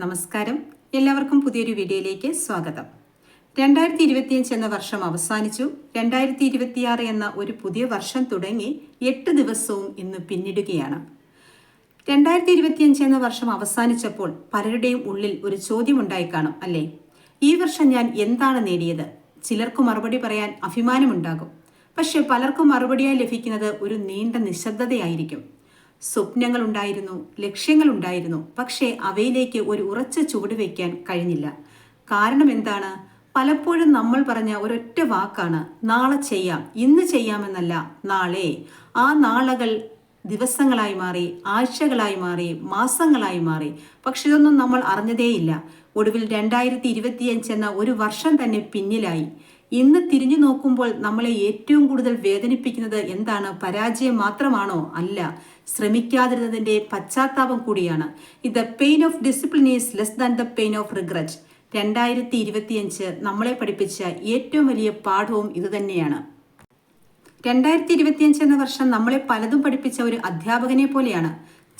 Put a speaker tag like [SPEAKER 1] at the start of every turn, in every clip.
[SPEAKER 1] നമസ്കാരം. എല്ലാവർക്കും പുതിയൊരു വീഡിയോയിലേക്ക് സ്വാഗതം. രണ്ടായിരത്തി ഇരുപത്തിയഞ്ച് എന്ന വർഷം അവസാനിച്ചു. രണ്ടായിരത്തി ഇരുപത്തിയാറ് എന്ന ഒരു പുതിയ വർഷം തുടങ്ങി എട്ട് ദിവസവും ഇന്ന് പിന്നിടുകയാണ്. രണ്ടായിരത്തി ഇരുപത്തിയഞ്ച് എന്ന വർഷം അവസാനിച്ചപ്പോൾ പലരുടെയും ഉള്ളിൽ ഒരു ചോദ്യമുണ്ടായി കാണും അല്ലേ? ഈ വർഷം ഞാൻ എന്താണ് നേടിയത്? ചിലർക്ക് മറുപടി പറയാൻ അഭിമാനമുണ്ടാകും. പക്ഷെ പലർക്കും മറുപടിയായി ലഭിക്കുന്നത് ഒരു നീണ്ട നിശബ്ദതയായിരിക്കും. സ്വപ്നങ്ങൾ ലക്ഷ്യങ്ങളുണ്ടായിരുന്നു. പക്ഷേ അവയിലേക്ക് ഒരു ഉറച്ച ചുവട് വയ്ക്കാൻ കഴിഞ്ഞില്ല. കാരണം എന്താണ്? പലപ്പോഴും നമ്മൾ പറഞ്ഞ ഒരൊറ്റ വാക്കാണ് നാളെ ചെയ്യാം ഇന്ന് ചെയ്യാമെന്നല്ല നാളെ. ആ നാളകൾ ദിവസങ്ങളായി മാറി ആഴ്ചകളായി മാറി മാസങ്ങളായി മാറി. പക്ഷെ ഇതൊന്നും നമ്മൾ അറിഞ്ഞതേയില്ല. ഒടുവിൽ രണ്ടായിരത്തി ഇരുപത്തിയഞ്ച് എന്ന ഒരു വർഷം തന്നെ പിന്നിലായി. ഇന്ന് തിരിഞ്ഞു നോക്കുമ്പോൾ നമ്മളെ ഏറ്റവും കൂടുതൽ വേദനിപ്പിക്കുന്നത് എന്താണ്? പരാജയം മാത്രമാണോ? അല്ല. ശ്രമിക്കാതിരുന്നതിന്റെ പശ്ചാത്താപം കൂടിയാണ്. ഇത് pain of discipline is less than the pain of regret രണ്ടായിരത്തി ഇരുപത്തിയഞ്ച് നമ്മളെ പഠിപ്പിച്ച ഏറ്റവും വലിയ പാഠവും ഇതുതന്നെയാണ് രണ്ടായിരത്തി ഇരുപത്തിയഞ്ച് എന്ന വർഷം നമ്മളെ പലതും പഠിപ്പിച്ച ഒരു അധ്യാപകനെ പോലെയാണ്.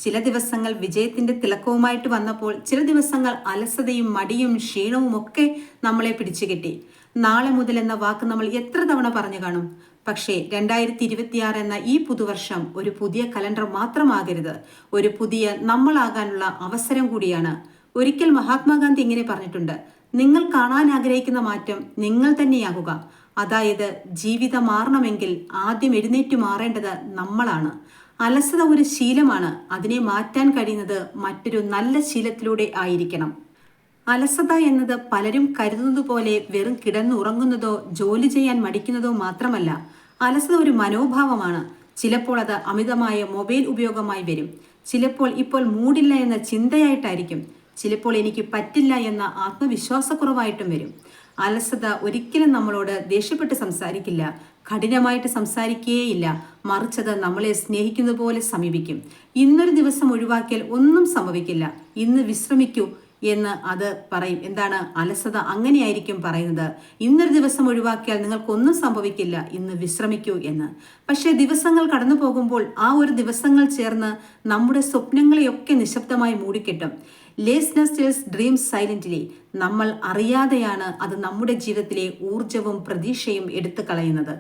[SPEAKER 1] ചില ദിവസങ്ങൾ വിജയത്തിന്റെ തിളക്കവുമായിട്ട് വന്നപ്പോൾ ചില ദിവസങ്ങൾ അലസതയും മടിയും ക്ഷീണവും ഒക്കെ നമ്മളെ പിടിച്ചുകെട്ടി. നാളെ മുതൽ എന്ന വാക്ക് നമ്മൾ എത്ര തവണ പറഞ്ഞു കാണും? പക്ഷേ രണ്ടായിരത്തി ഇരുപത്തിയാറ് എന്ന ഈ പുതുവർഷം ഒരു പുതിയ കലണ്ടർ മാത്രമാകരുത്. ഒരു പുതിയ നമ്മളാകാനുള്ള അവസരം കൂടിയാണ്. ഒരിക്കൽ മഹാത്മാഗാന്ധി ഇങ്ങനെ പറഞ്ഞിട്ടുണ്ട്. നിങ്ങൾ കാണാൻ ആഗ്രഹിക്കുന്ന മാറ്റം നിങ്ങൾ തന്നെയാകുക. അതായത് ജീവിതം മാറണമെങ്കിൽ ആദ്യം എഴുന്നേറ്റ് മാറേണ്ടത് നമ്മളാണ്. അലസത ഒരു ശീലമാണ്. അതിനെ മാറ്റാൻ കഴിയുന്നത് മറ്റൊരു നല്ല ശീലത്തിലൂടെ ആയിരിക്കണം. അലസത എന്നത് പലരും കരുതുന്നത് പോലെ വെറും കിടന്നുറങ്ങുന്നതോ ജോലി ചെയ്യാൻ മടിക്കുന്നതോ മാത്രമല്ല അലസത ഒരു മനോഭാവമാണ്. ചിലപ്പോൾ അത് അമിതമായ മൊബൈൽ ഉപയോഗമായി വരും. ചിലപ്പോൾ ഇപ്പോൾ മൂടില്ല എന്ന ചിന്തയായിട്ടായിരിക്കും. ചിലപ്പോൾ എനിക്ക് പറ്റില്ല എന്ന ആത്മവിശ്വാസക്കുറവായിട്ടും വരും. അലസത ഒരിക്കലും നമ്മളോട് ദേഷ്യപ്പെട്ട് സംസാരിക്കില്ല. കഠിനമായിട്ട് സംസാരിക്കുകയില്ല മറിച്ചത് നമ്മളെ സ്നേഹിക്കുന്നത് പോലെ സമീപിക്കും. ഇന്നൊരു ദിവസം ഒഴിവാക്കിയാൽ ഒന്നും സംഭവിക്കില്ല. ഇന്ന് വിശ്രമിക്കൂ. എന്ന് അത് പറയും. എന്താണ്? അലസത അങ്ങനെയായിരിക്കും പറയുന്നത്. ഇന്നൊരു ദിവസം ഒഴിവാക്കിയാൽ നിങ്ങൾക്കൊന്നും സംഭവിക്കില്ല ഇന്ന് വിശ്രമിക്കൂ എന്ന്. പക്ഷേ ദിവസങ്ങൾ കടന്നു പോകുമ്പോൾ ആ ഒരു ദിവസങ്ങൾ ചേർന്ന് നമ്മുടെ സ്വപ്നങ്ങളെയൊക്കെ നിശബ്ദമായി മൂടിക്കെട്ടും. ലേസ്നസ്റ്റേഴ്സ് ഡ്രീം സൈലന്റ്ലി നമ്മൾ അറിയാതെയാണ് അത് നമ്മുടെ ജീവിതത്തിലെ ഊർജവും പ്രതീക്ഷയും എടുത്തു കളയുന്നത്.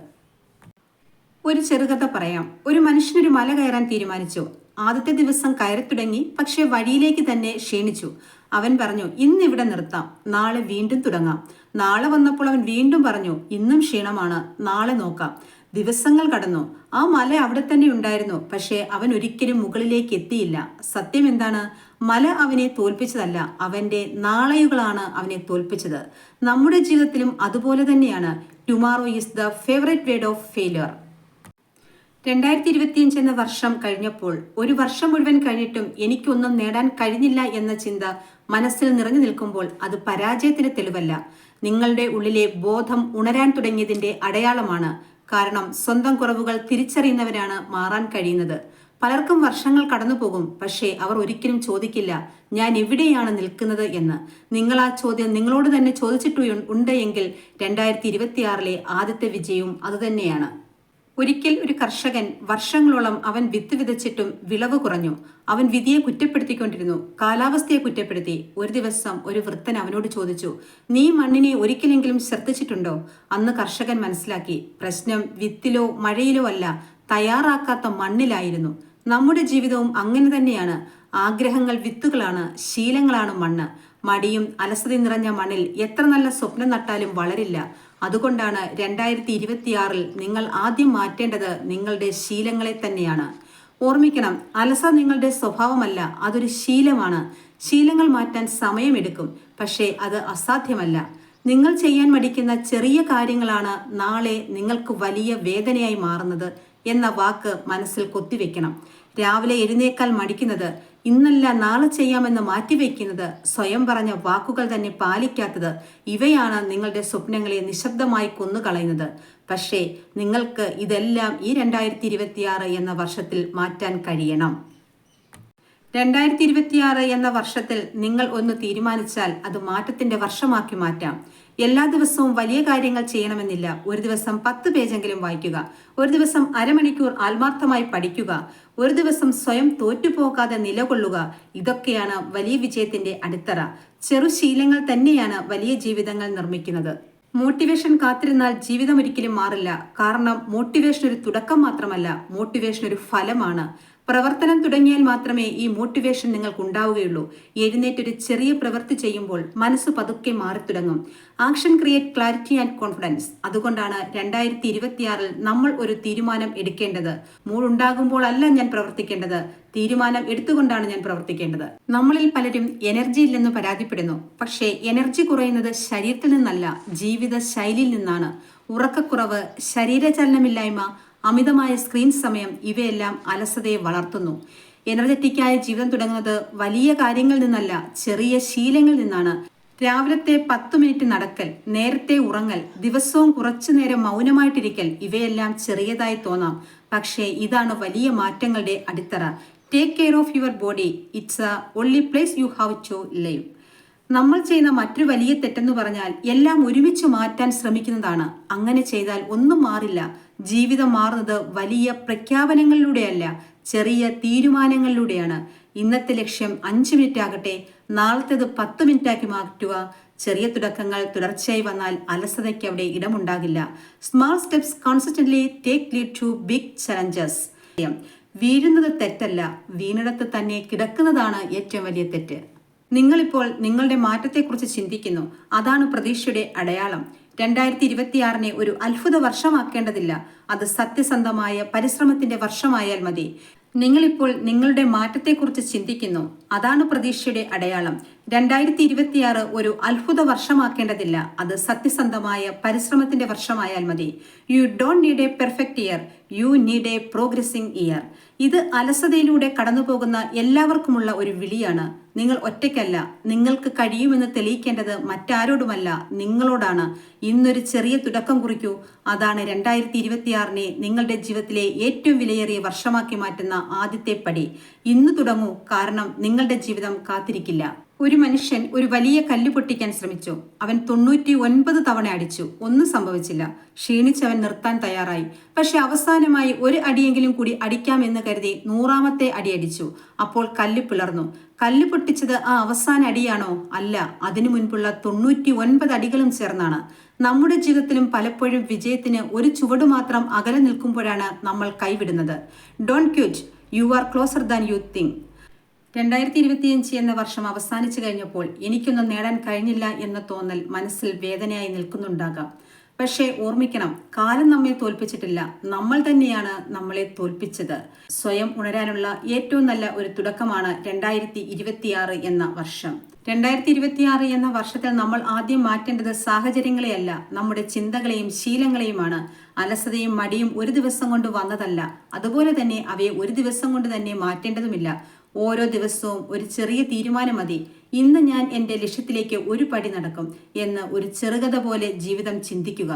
[SPEAKER 1] ഒരു ചെറുകഥ പറയാം. ഒരു മനുഷ്യനൊരു മല കയറാൻ തീരുമാനിച്ചു. ആദ്യത്തെ ദിവസം കയറി തുടങ്ങി പക്ഷേ വഴിയിലേക്ക് തന്നെ ക്ഷീണിച്ചു. അവൻ പറഞ്ഞു ഇന്ന് ഇവിടെ നിർത്താം. നാളെ വീണ്ടും തുടങ്ങാം. നാളെ വന്നപ്പോൾ അവൻ വീണ്ടും പറഞ്ഞു ഇന്നും ക്ഷീണമാണ്. നാളെ നോക്കാം. ദിവസങ്ങൾ കടന്നു. ആ മല അവിടെ തന്നെ ഉണ്ടായിരുന്നു. പക്ഷേ അവൻ ഒരിക്കലും മുകളിലേക്ക് എത്തിയില്ല. സത്യം എന്താണ്? മല അവനെ തോൽപ്പിച്ചതല്ല. അവന്റെ നാളെയുകളാണ് അവനെ തോൽപ്പിച്ചത്. നമ്മുടെ ജീവിതത്തിലും അതുപോലെ തന്നെയാണ്. Tomorrow is the favourite word of failure രണ്ടായിരത്തി ഇരുപത്തിയഞ്ച് എന്ന വർഷം കഴിഞ്ഞപ്പോൾ ഒരു വർഷം മുഴുവൻ കഴിഞ്ഞിട്ടും എനിക്കൊന്നും നേടാൻ കഴിഞ്ഞില്ല എന്ന ചിന്ത മനസ്സിൽ നിറഞ്ഞു നിൽക്കുമ്പോൾ അത് പരാജയത്തിന് തെളിവല്ല. നിങ്ങളുടെ ഉള്ളിലെ ബോധം ഉണരാൻ തുടങ്ങിയതിന്റെ അടയാളമാണ്. കാരണം സ്വന്തം കുറവുകൾ തിരിച്ചറിയുന്നവരാണ് മാറാൻ കഴിയുന്നത്. പലർക്കും വർഷങ്ങൾ കടന്നുപോകും പക്ഷേ അവർ ഒരിക്കലും ചോദിക്കില്ല ഞാൻ എവിടെയാണ് നിൽക്കുന്നത്? എന്ന്. നിങ്ങൾ ആ ചോദ്യം നിങ്ങളോട് തന്നെ ചോദിച്ചിട്ടു ഉണ്ട് എങ്കിൽ രണ്ടായിരത്തി ഇരുപത്തിയാറിലെ ആദ്യത്തെ വിജയവും അതുതന്നെയാണ് ഒരിക്കൽ ഒരു കർഷകൻ വർഷങ്ങളോളം അവൻ വിത്ത് വിതച്ചിട്ടും വിളവ് കുറഞ്ഞു. അവൻ വിധിയെ കുറ്റപ്പെടുത്തിക്കൊണ്ടിരുന്നു. കാലാവസ്ഥയെ കുറ്റപ്പെടുത്തി. ഒരു ദിവസം ഒരു വൃത്തൻ അവനോട് ചോദിച്ചു നീ മണ്ണിനെ ഒരിക്കലെങ്കിലും ശ്രദ്ധിച്ചിട്ടുണ്ടോ? അന്ന് കർഷകൻ മനസ്സിലാക്കി പ്രശ്നം വിത്തിലോ മഴയിലോ അല്ല തയ്യാറാക്കാത്ത മണ്ണിലായിരുന്നു. നമ്മുടെ ജീവിതവും അങ്ങനെ തന്നെയാണ്. ആഗ്രഹങ്ങൾ വിത്തുകളാണ് ശീലങ്ങളാണ് മണ്ണ്. മടിയും അലസതയും നിറഞ്ഞ മണ്ണിൽ എത്ര നല്ല സ്വപ്നം നട്ടാലും വളരില്ല. അതുകൊണ്ടാണ് രണ്ടായിരത്തി ഇരുപത്തിയാറിൽ നിങ്ങൾ ആദ്യം മാറ്റേണ്ടത് നിങ്ങളുടെ ശീലങ്ങളെ തന്നെയാണ്. ഓർമ്മിക്കണം അലസ നിങ്ങളുടെ സ്വഭാവമല്ല അതൊരു ശീലമാണ്. ശീലങ്ങൾ മാറ്റാൻ സമയമെടുക്കും പക്ഷേ അത് അസാധ്യമല്ല. നിങ്ങൾ ചെയ്യാൻ മടിക്കുന്ന ചെറിയ കാര്യങ്ങളാണ് നാളെ നിങ്ങൾക്ക് വലിയ വേദനയായി മാറുന്നത്. എന്ന വാക്ക് മനസ്സിൽ കൊത്തിവെക്കണം. രാവിലെ എഴുന്നേക്കാൽ മടിക്കുന്നത് ഇന്നല്ല നാളെ ചെയ്യാമെന്ന് മാറ്റിവെക്കുന്നത് സ്വയം പറഞ്ഞ വാക്കുകൾ തന്നെ പാലിക്കാത്തത് ഇവയാണ് നിങ്ങളുടെ സ്വപ്നങ്ങളെ നിശബ്ദമായി കൊന്നുകളയുന്നത്. പക്ഷേ നിങ്ങൾക്ക് ഇതെല്ലാം ഈ രണ്ടായിരത്തി എന്ന വർഷത്തിൽ മാറ്റാൻ കഴിയണം. രണ്ടായിരത്തി ഇരുപത്തിയാറ് എന്ന വർഷത്തിൽ നിങ്ങൾ ഒന്ന് തീരുമാനിച്ചാൽ അത് മാറ്റത്തിന്റെ വർഷമാക്കി മാറ്റാം. എല്ലാ ദിവസവും വലിയ കാര്യങ്ങൾ ചെയ്യണമെന്നില്ല. ഒരു ദിവസം പത്ത് പേജെങ്കിലും വായിക്കുക. ഒരു ദിവസം അരമണിക്കൂർ ആത്മാർത്ഥമായി പഠിക്കുക. ഒരു ദിവസം സ്വയം തോറ്റുപോകാതെ നിലകൊള്ളുക. ഇതൊക്കെയാണ് വലിയ വിജയത്തിന്റെ അടിത്തറ. ചെറു ശീലങ്ങൾ തന്നെയാണ് വലിയ ജീവിതങ്ങൾ നിർമ്മിക്കുന്നത്. മോട്ടിവേഷൻ കാത്തിരുന്നാൽ ജീവിതം ഒരിക്കലും മാറില്ല. കാരണം മോട്ടിവേഷൻ ഒരു തുടക്കം മാത്രമല്ല മോട്ടിവേഷൻ ഒരു ഫലമാണ്. പ്രവർത്തനം തുടങ്ങിയാൽ മാത്രമേ ഈ മോട്ടിവേഷൻ നിങ്ങൾക്ക് ഉണ്ടാവുകയുള്ളൂ എഴുന്നേറ്റൊരു ചെറിയ പ്രവൃത്തി ചെയ്യുമ്പോൾ മനസ്സ് പതുക്കെ മാറിത്തുടങ്ങും. Action create clarity and confidence അതുകൊണ്ടാണ് രണ്ടായിരത്തി ഇരുപത്തിയാറിൽ നമ്മൾ ഒരു തീരുമാനം എടുക്കേണ്ടത്. മൂടുണ്ടാകുമ്പോൾ അല്ല ഞാൻ പ്രവർത്തിക്കേണ്ടത്. തീരുമാനം എടുത്തുകൊണ്ടാണ് ഞാൻ പ്രവർത്തിക്കേണ്ടത്. നമ്മളിൽ പലരും എനർജി ഇല്ലെന്ന് പരാതിപ്പെടുന്നു. പക്ഷേ എനർജി കുറയുന്നത് ശരീരത്തിൽ നിന്നല്ല ജീവിത ശൈലിയിൽ നിന്നാണ്. ഉറക്കക്കുറവ് ശരീരചലനമില്ലായ്മ അമിതമായ സ്ക്രീൻ സമയം ഇവയെല്ലാം അലസതയെ വളർത്തുന്നു. എനർജറ്റിക്കായ ജീവിതം തുടങ്ങുന്നത് വലിയ കാര്യങ്ങളിൽ നിന്നല്ല ചെറിയ ശീലങ്ങളിൽ നിന്നാണ്. രാവിലത്തെ പത്ത് മിനിറ്റ് നടക്കൽ നേരത്തെ ഉറങ്ങൽ ദിവസവും കുറച്ചു നേരം മൗനമായിട്ടിരിക്കൽ ഇവയെല്ലാം ചെറിയതായി തോന്നാം. പക്ഷേ ഇതാണ് വലിയ മാറ്റങ്ങളുടെ അടിത്തറ. Take care of your body it's a only place you have to live നമ്മൾ ചെയ്യുന്ന മറ്റൊരു വലിയ തെറ്റെന്ന് പറഞ്ഞാൽ എല്ലാം ഒരുമിച്ച് മാറ്റാൻ ശ്രമിക്കുന്നതാണ്. അങ്ങനെ ചെയ്താൽ ഒന്നും മാറില്ല. ജീവിതം മാറുന്നത് വലിയ പ്രഖ്യാപനങ്ങളിലൂടെയല്ല ചെറിയ തീരുമാനങ്ങളിലൂടെയാണ്. ഇന്നത്തെ ലക്ഷ്യം അഞ്ച് മിനിറ്റ് ആകട്ടെ നാളത്തേത് പത്ത് മിനിറ്റാക്കി മാറ്റുക. ചെറിയ തുടക്കങ്ങൾ തുടർച്ചയായി വന്നാൽ അലസതയ്ക്ക് അവിടെ ഇടമുണ്ടാകില്ല. Small steps consistently take lead to big challenges വീഴുന്നത് തെറ്റല്ല വീണിടത്ത് തന്നെ കിടക്കുന്നതാണ് ഏറ്റവും വലിയ തെറ്റ്. നിങ്ങളിപ്പോൾ നിങ്ങളുടെ മാറ്റത്തെക്കുറിച്ച് ചിന്തിക്കുന്നു. അതാണ് പ്രതീക്ഷയുടെ അടയാളം. രണ്ടായിരത്തി ഇരുപത്തിയാറിനെ ഒരു അത്ഭുത വർഷമാക്കേണ്ടതില്ല. അത് സത്യസന്ധമായ പരിശ്രമത്തിന്റെ വർഷമായാൽ മതി. നിങ്ങളിപ്പോൾ നിങ്ങളുടെ മാറ്റത്തെക്കുറിച്ച് ചിന്തിക്കുന്നു. അതാണ് പ്രതീക്ഷയുടെ അടയാളം. രണ്ടായിരത്തി ഇരുപത്തിയാറ് ഒരു അത്ഭുത വർഷമാക്കേണ്ടതില്ല. അത് സത്യസന്ധമായ പരിശ്രമത്തിന്റെ വർഷമായാൽ മതി. You don't need a perfect year you need a progressing year ഇത് അലസതയിലൂടെ കടന്നുപോകുന്ന എല്ലാവർക്കുമുള്ള ഒരു വിളിയാണ്. നിങ്ങൾ ഒറ്റയ്ക്കല്ല. നിങ്ങൾക്ക് കഴിയുമെന്ന് തെളിയിക്കേണ്ടത് മറ്റാരോടുമല്ല നിങ്ങളോടാണ്. ഇന്നൊരു ചെറിയ തുടക്കം കുറിക്കൂ. അതാണ് രണ്ടായിരത്തി ഇരുപത്തിയാറിനെ നിങ്ങളുടെ ജീവിതത്തിലെ ഏറ്റവും വിലയേറിയ വർഷമാക്കി മാറ്റുന്ന ആദ്യത്തെ പടി. ഇന്ന് തുടങ്ങൂ. കാരണം നിങ്ങളുടെ ജീവിതം കാത്തിരിക്കില്ല. ഒരു മനുഷ്യൻ ഒരു വലിയ കല്ല് പൊട്ടിക്കാൻ ശ്രമിച്ചു. അവൻ തൊണ്ണൂറ്റി ഒൻപത് തവണ അടിച്ചു. ഒന്നും സംഭവിച്ചില്ല. ക്ഷീണിച്ചവൻ നിർത്താൻ തയ്യാറായി. പക്ഷെ അവസാനമായി ഒരു അടിയെങ്കിലും കൂടി അടിക്കാമെന്ന് കരുതി നൂറാമത്തെ അടി അടിച്ചു. അപ്പോൾ കല്ല് പിളർന്നു. കല്ല് പൊട്ടിച്ചത് ആ അവസാന അടിയാണോ? അല്ല. അതിനു മുൻപുള്ള തൊണ്ണൂറ്റി ഒൻപത് അടികളും ചേർന്നാണ്. നമ്മുടെ ജീവിതത്തിലും പലപ്പോഴും വിജയത്തിന് ഒരു ചുവട് മാത്രം അകലെ നിൽക്കുമ്പോഴാണ് നമ്മൾ കൈവിടുന്നത്. Don't quit you are closer than you think. രണ്ടായിരത്തി ഇരുപത്തിയഞ്ച് എന്ന വർഷം അവസാനിച്ചു കഴിഞ്ഞപ്പോൾ എനിക്കൊന്നും നേടാൻ കഴിഞ്ഞില്ല എന്ന തോന്നൽ മനസ്സിൽ വേദനയായി നിൽക്കുന്നുണ്ടാകാം. പക്ഷേ ഓർമ്മിക്കണം കാലം നമ്മെ തോൽപ്പിച്ചിട്ടില്ല. നമ്മൾ തന്നെയാണ് നമ്മളെ തോൽപ്പിച്ചത്. സ്വയം ഉണരാനുള്ള ഏറ്റവും നല്ല ഒരു തുടക്കമാണ് രണ്ടായിരത്തി ഇരുപത്തിയാറ് എന്ന വർഷം. രണ്ടായിരത്തി ഇരുപത്തിയാറ് എന്ന വർഷത്തിൽ നമ്മൾ ആദ്യം മാറ്റേണ്ടത് സാഹചര്യങ്ങളെയല്ല നമ്മുടെ ചിന്തകളെയും ശീലങ്ങളെയുമാണ്. അലസതയും മടിയും ഒരു ദിവസം കൊണ്ട് വന്നതല്ല. അതുപോലെ തന്നെ അവയെ ഒരു ദിവസം കൊണ്ട് തന്നെ മാറ്റേണ്ടതുമില്ല. ഓരോ ദിവസവും ഒരു ചെറിയ തീരുമാനം മതി. ഇന്ന് ഞാൻ എന്റെ ലക്ഷ്യത്തിലേക്ക് ഒരു പടി നടക്കും എന്ന് ഒരു ചെറുകഥ പോലെ ജീവിതം ചിന്തിക്കുക.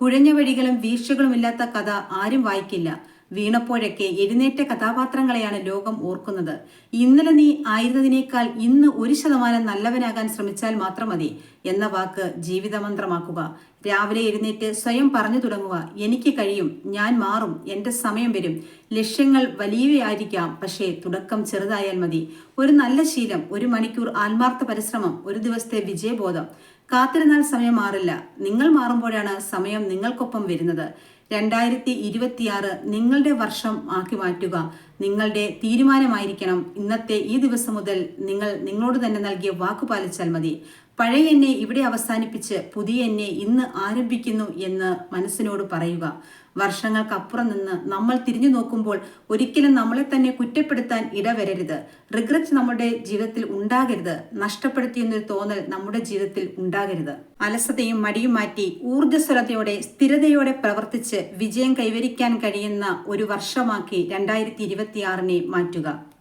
[SPEAKER 1] കുഴഞ്ഞ വഴികളും വീഴ്ചകളുമില്ലാത്ത കഥ ആരും വായിക്കില്ല. വീണപ്പോഴൊക്കെ എഴുന്നേറ്റ കഥാപാത്രങ്ങളെയാണ് ലോകം ഓർക്കുന്നത്. ഇന്നലെ നീ ആയിരുന്നതിനേക്കാൾ ഇന്ന് ഒരു ശതമാനം നല്ലവനാകാൻ ശ്രമിച്ചാൽ മാത്രം മതി എന്ന വാക്ക് ജീവിതമന്ത്രമാക്കുക. രാവിലെ എഴുന്നേറ്റ് സ്വയം പറഞ്ഞു തുടങ്ങുക. എനിക്ക് കഴിയും. ഞാൻ മാറും. എന്റെ സമയം വരും. ലക്ഷ്യങ്ങൾ വലിയവയായിരിക്കാം. പക്ഷേ തുടക്കം ചെറുതായാൽ മതി. ഒരു നല്ല ശീലം ഒരു മണിക്കൂർ ആത്മാർത്ഥ പരിശ്രമം ഒരു ദിവസത്തെ വിജയബോധം. കാത്തിരുന്നാൽ സമയം മാറില്ല. നിങ്ങൾ മാറുമ്പോഴാണ് സമയം നിങ്ങൾക്കൊപ്പം വരുന്നത്. രണ്ടായിരത്തി ഇരുപത്തിയാറ് നിങ്ങളുടെ വർഷം ആക്കി മാറ്റുക. നിങ്ങളുടെ തീരുമാനമായിരിക്കണം ഇന്നത്തെ ഈ ദിവസം മുതൽ നിങ്ങൾ നിങ്ങളോട് തന്നെ നൽകിയ വാക്ക് പാലിച്ചാൽ മതി. പഴയ എന്നെ ഇവിടെ അവസാനിപ്പിച്ച് പുതിയ എന്നെ ഇന്ന് ആരംഭിക്കുന്നു എന്ന് മനസ്സിനോട് പറയുക. വർഷങ്ങൾക്കപ്പുറം നിന്ന് നമ്മൾ തിരിഞ്ഞു നോക്കുമ്പോൾ ഒരിക്കലും നമ്മളെ തന്നെ കുറ്റപ്പെടുത്താൻ ഇടവരരുത്. റിഗ്രറ്റ് നമ്മുടെ ജീവിതത്തിൽ ഉണ്ടാകരുത്. നഷ്ടപ്പെടുത്തിയെന്നൊരു തോന്നൽ നമ്മുടെ ജീവിതത്തിൽ ഉണ്ടാകരുത്. അലസതയും മടിയും മാറ്റി ഊർജസ്വലതയോടെ സ്ഥിരതയോടെ പ്രവർത്തിച്ച് വിജയം കൈവരിക്കാൻ കഴിയുന്ന ഒരു വർഷമാക്കി രണ്ടായിരത്തി ഇരുപത്തിയാറിനെ മാറ്റുക.